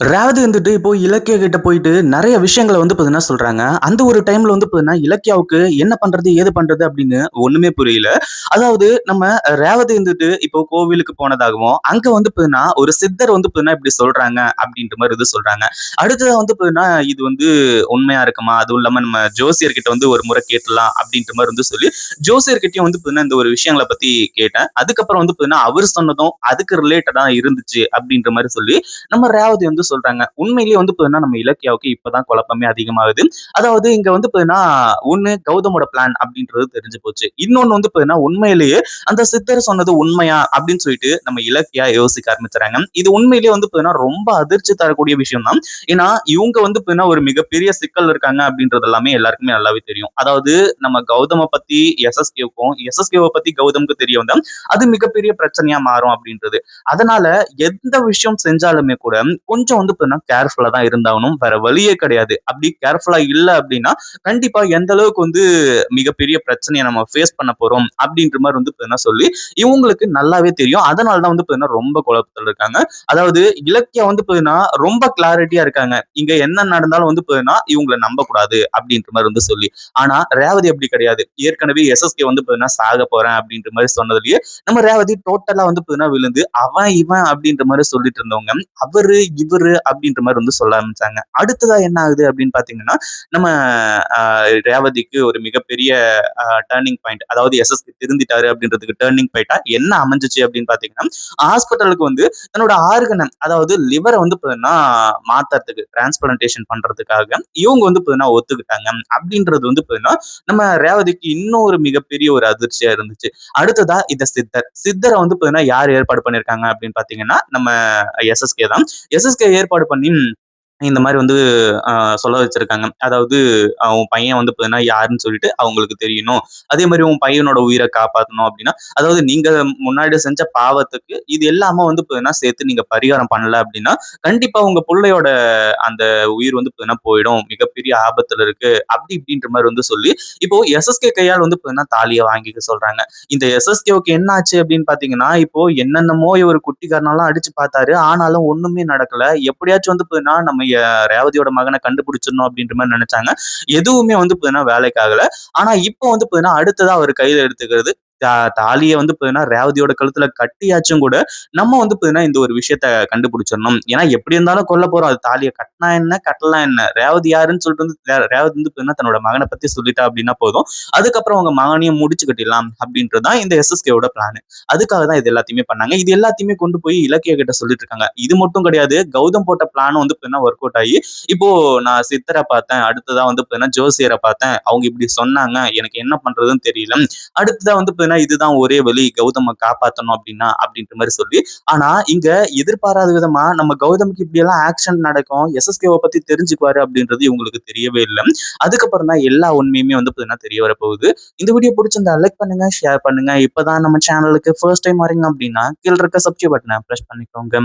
ரேவதி வந்துட்டு இப்போ இலக்கிய கிட்ட போயிட்டு நிறைய விஷயங்கள வந்து பார்த்தீங்கன்னா சொல்றாங்க. அந்த ஒரு டைம்ல வந்து பார்த்தீங்கன்னா, இலக்கியாவுக்கு என்ன பண்றது? ஏது பண்றது? அப்படின்னு ஒண்ணுமே புரியல. அதாவது நம்ம ரேவதி வந்துட்டு இப்போ கோவிலுக்கு போனதாகவும், அங்க வந்து பார்த்தீங்கன்னா, ஒரு சித்தர் வந்து பார்த்தீங்கன்னா இப்படி சொல்றாங்க அப்படின்ற மாதிரி இது சொல்றாங்க. அடுத்ததா வந்து பார்த்தீங்கன்னா, இது வந்து உண்மையா இருக்குமா? அதுவும் இல்லாம நம்ம ஜோசியர்கிட்ட வந்து ஒரு முறை கேட்டலாம் அப்படின்ற மாதிரி வந்து சொல்லி, ஜோசியர்கிட்டயும் வந்து பார்த்தீங்கன்னா, இந்த ஒரு விஷயங்கள பத்தி கேட்டேன். அதுக்கப்புறம் வந்து பார்த்தீங்கன்னா, அவர் சொன்னதும் அதுக்கு ரிலேட்டடா இருந்துச்சு அப்படின்ற மாதிரி சொல்லி, நம்ம ரேவதி வந்து சொல்றாங்க. உண்மையிலேயே வந்து பார்த்தீங்கன்னா, நம்ம இலக்கியாவுக்கு இப்பதான் குழப்பமே அதிகமாகுது. அதாவது இங்க வந்து பார்த்தீங்கன்னா, ஒண்ணு கௌதமோட பிளான் அப்படின்றது தெரிஞ்சு போச்சு. இன்னொன்னு வந்து பார்த்தீங்கன்னா, உண்மையிலேயே அந்த சித்தர் சொன்னது உண்மையா அப்படின்னு சொல்லிட்டு நம்ம இலக்கியா யோசிக்க ஆரம்பிச்சுறாங்க. இது உண்மையிலேயே வந்து பார்த்தீங்கன்னா, ரொம்ப அதிர்ச்சி தரக்கூடிய விஷயம் தான். ஏன்னா, இவங்க வந்து பார்த்தீங்கன்னா, ஒரு மிகப்பெரிய சிக்கல் இருக்காங்க அப்படின்றது எல்லாமே எல்லாருக்குமே நல்லாவே தெரியும். அதாவது நம்ம கௌதம பத்தி எஸ்எஸ்கேவுக்கும், எஸ்எஸ்கேவை பத்தி கௌதமுக்கு தெரிய வந்தா, அது மிகப்பெரிய பிரச்சனையா மாறும் அப்படின்றது. அதனால எந்த விஷயம் செஞ்சாலுமே கூட கொஞ்சம் வந்து பார்த்தீங்கன்னா, கேர்ஃபுல்லா தான் இருந்தாகணும். வேற வழியே கிடையாது. அப்படி கேர்ஃபுல்லா இல்லை அப்படின்னா, கண்டிப்பாக எந்த அளவுக்கு வந்து மிகப்பெரிய பிரச்சனையை நம்ம ஃபேஸ் பண்ண போகிறோம் அப்படின்ற மாதிரி வந்து பார்த்தீங்கன்னா சொல்லி, இவங்களுக்கு நல்லாவே தெரியும். அதனால தான் வந்து பார்த்தீங்கன்னா, ரொம்ப குழப்பத்தில் இருக்காங்க. அதாவது இலக்கியா வந்து பார்த்தீங்கன்னா, ரொம்ப கிளாரிட்டியாக இருக்காங்க. இங்கே என்ன நடந்தாலும் வந்து பார்த்தீங்கன்னா, இவங்கள நம்பக்கூடாது அப்படின்ற மாதிரி வந்து சொல்லி. ஆனா ரேவதி அப்படி கிடையாது. ஏற்கனவே எஸ்எஸ்கே வந்து பார்த்தீங்கன்னா, சாக போகிறேன் அப்படின்ற மாதிரி சொன்னதுலயே, நம்ம ரேவதி டோட்டலாக வந்து பார்த்தீங்கன்னா விழுந்து, அவன், இவன் அப்படின்ற மாதிரி சொல்லிட்டு இருந்தவங்க, அவரு, இவரு அப்படின்ற மாதிரி வந்து சொல்ல ஆரம்பிச்சாங்க. அடுத்ததா என்ன ஆகுது அப்படின்னு பார்த்தீங்கன்னா, நம்ம ரேவதிக்கு ஒரு மிகப்பெரிய டேர்னிங் பாயிண்ட் அதாவது எஸ்எஸ்கே திருந்திட்டாரு அப்படின்றதுக்கு டேர்னிங் பாயிண்டா என்ன அமைஞ்சுச்சு அப்படின்னு பார்த்தீங்கன்னா, ஹாஸ்பிட்டலுக்கு வந்து தன்னோட ஆர்கனை அதாவது லிவரை வந்து பார்த்தீங்கன்னா மாத்தறதுக்கு டிரான்ஸ்பிளான்டேஷன் பண்றதுக்காக இவங்க வந்து பார்த்தீங்கன்னா ஒத்துக்கிட்டாங்க. அப்படின்றது வந்து பார்த்தீங்கன்னா, நம்ம ரேவதிக்கு இன்னும் ஒரு மிகப்பெரிய ஒரு அதிர்ச்சியா இருந்துச்சு. அடுத்ததா இந்த சித்தர். சித்தரை வந்து பார்த்தீங்கன்னா யார் ஏற்பாடு பண்ணியிருக்காங்க அப்படின்னு பார்த்தீங்கன்னா, நம்ம எஸ்எஸ்கே தான். எஸ்எஸ்கே ஏற்பாடு பண்ணி இந்த மாதிரி வந்து சொல்ல வச்சிருக்காங்க. அதாவது உன் பையன் வந்து பார்த்தீங்கன்னா யாருன்னு சொல்லிட்டு அவங்களுக்கு தெரியணும். அதே மாதிரி உன் பையனோட உயிரை காப்பாற்றணும் அப்படின்னா அதாவது நீங்க முன்னாடி செஞ்ச பாவத்துக்கு இது எல்லாமே வந்து பார்த்தீங்கன்னா சேர்த்து நீங்க பரிகாரம் பண்ணல அப்படின்னா கண்டிப்பா உங்க பிள்ளையோட அந்த உயிர் வந்து பார்த்தீங்கன்னா போயிடும். மிகப்பெரிய ஆபத்துல இருக்கு. அப்படி இப்படின்ற மாதிரி வந்து சொல்லி, இப்போ எஸ்எஸ்கே கையால் வந்து பார்த்தீங்கன்னா தாலியை வாங்கிக்க சொல்றாங்க. இந்த எஸ்எஸ்கேவுக்கு என்ன ஆச்சு அப்படின்னு பார்த்தீங்கன்னா, இப்போ என்னென்னமோ இவர் குட்டிக்காரனெல்லாம் அடிச்சு பார்த்தாரு. ஆனாலும் ஒண்ணுமே நடக்கல. எப்படியாச்சும் வந்து பார்த்தீங்கன்னா நம்ம ரேவதியோட மகனை கண்டுபிடிச்சிடணும் அப்படின்ற மாதிரி நினைச்சாங்க எதுவுமே வந்து பார்த்தீங்கன்னா வேலைக்கு ஆகல. ஆனா இப்போ வந்து பார்த்தீங்கன்னா, அடுத்ததா அவர் கையில எடுத்துக்கிறது தாலிய வந்து பார்த்தீங்கன்னா, ரேவதியோட கழுத்துல கட்டியாச்சும் கூட, நம்ம வந்து பார்த்தீங்கன்னா, இந்த ஒரு விஷயத்த கண்டுபிடிச்சிடணும். ஏன்னா எப்படி இருந்தாலும் கொல்ல போறோம். அது தாலியை கட்டினா என்ன? கட்டலாம் என்ன? ரேவதி யாருன்னு சொல்லிட்டு வந்து ரேவதி வந்து பார்த்தீங்கன்னா, தன்னோட மகன பத்தி சொல்லிட்டா அப்படின்னா போதும். அதுக்கப்புறம் அவங்க மகனையும் முடிச்சு கட்டிடலாம் அப்படின்றதான் இந்த எஸ்எஸ்கேவோட பிளானு. அதுக்காக தான் இது எல்லாத்தையுமே பண்ணாங்க. இது எல்லாத்தையுமே கொண்டு போய் இலக்கிய கிட்ட சொல்லிட்டு இருக்காங்க. இது மட்டும் கிடையாது. கௌதம் போட்ட பிளானும் வந்து பார்த்தீங்கன்னா ஒர்க் அவுட் ஆகி, இப்போ நான் சித்தரை பார்த்தேன். அடுத்ததா வந்து பார்த்தீங்கன்னா, ஜோசியரை பார்த்தேன். அவங்க இப்படி சொன்னாங்க. எனக்கு என்ன பண்றதுன்னு தெரியல. அடுத்ததா வந்து பார்த்தீங்கன்னா, இதுதான் ஒரே வழி. கௌதம காப்பாத்தணும் அப்படின்னா, அப்படின்ற மாதிரி சொல்லி, ஆனா இங்க எதிர்பாராத விதமா நம்ம கௌதமுக்கு இப்படியெல்லாம் ஆக்ஷன் நடக்கும். எஸ்எஸ்கேவ பத்தி தெரிஞ்சுக்குவாரு அப்படின்றது இவங்களுக்கு தெரியவே இல்ல. அதுக்கப்புறம் தான் எல்லா உண்மையுமே வந்து பார்த்தீங்கன்னா தெரிய வரப்போகுது. இந்த வீடியோ பிடிச்சிருந்தா லைக் பண்ணுங்க, ஷேர் பண்ணுங்க. இப்பதான் நம்ம சேனலுக்கு ஃபர்ஸ்ட் டைம் வரீங்க அப்படின்னா, கீழ இருக்க சப்ஸ்கிரைப் பட்டனை ப்ரெஸ் பண்ணிக்கோங்க.